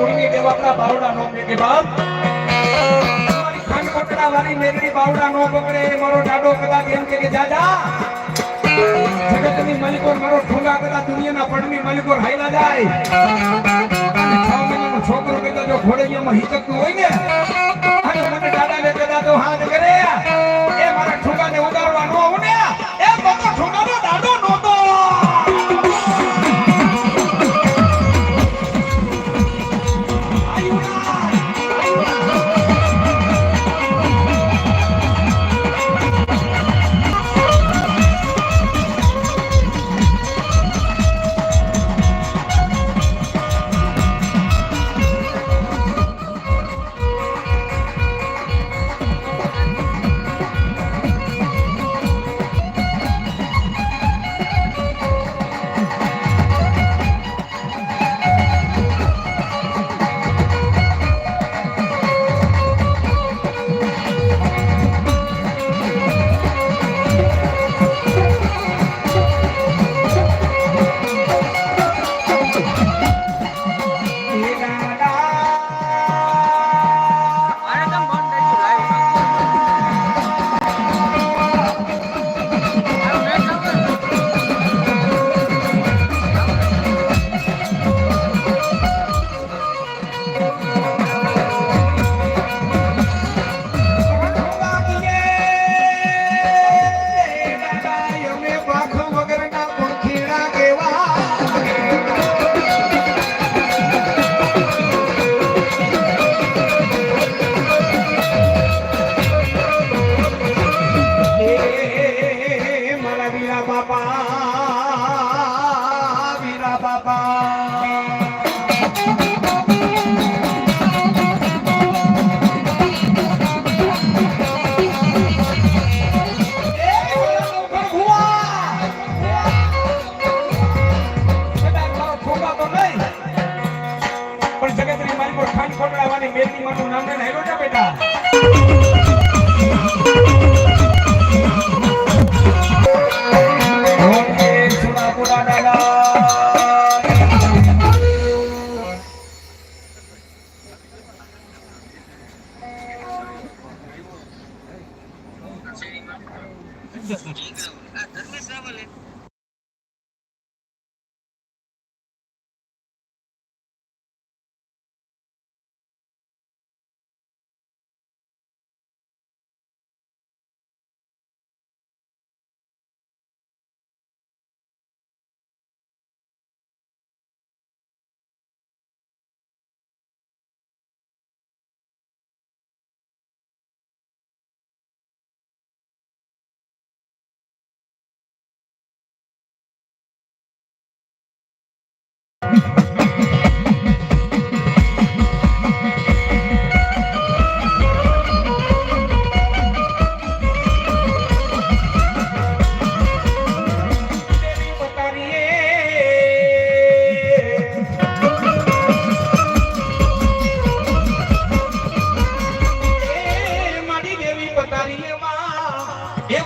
કુળની દેવાપના બાવડા નો કે બાપ. મારી ખાન કોટડા વાળી મેરડી બાવડા નો પકડે મારો ડાડો કદાચ એમ કે જાજા. જગતની મલિકોર મારો ઠુંગા કદાચ દુનિયાના પડની મલિકોર હાઈલા જાય. અને છ મહિનાનો છોકરો કદાચ જો ઘોડૈયામાં હિચકતું હોય ને પર મેથી માનું નામ લઈને હેલો ને બેટા? Thank સુના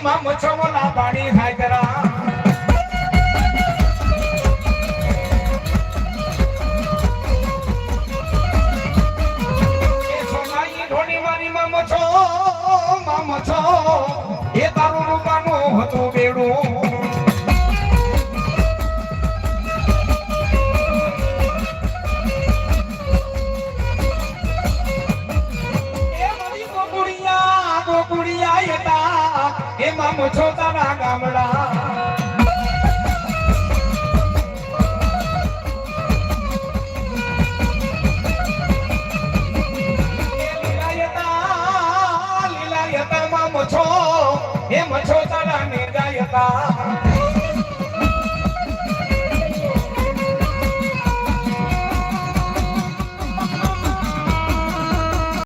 એમાં મચ્છરોના પાણી થાય જરા. એ સોનાઈ ઢોળી મારી મામો છો મામો છો એ તારું રૂપાનું હતું મુછો તારા ગામડા.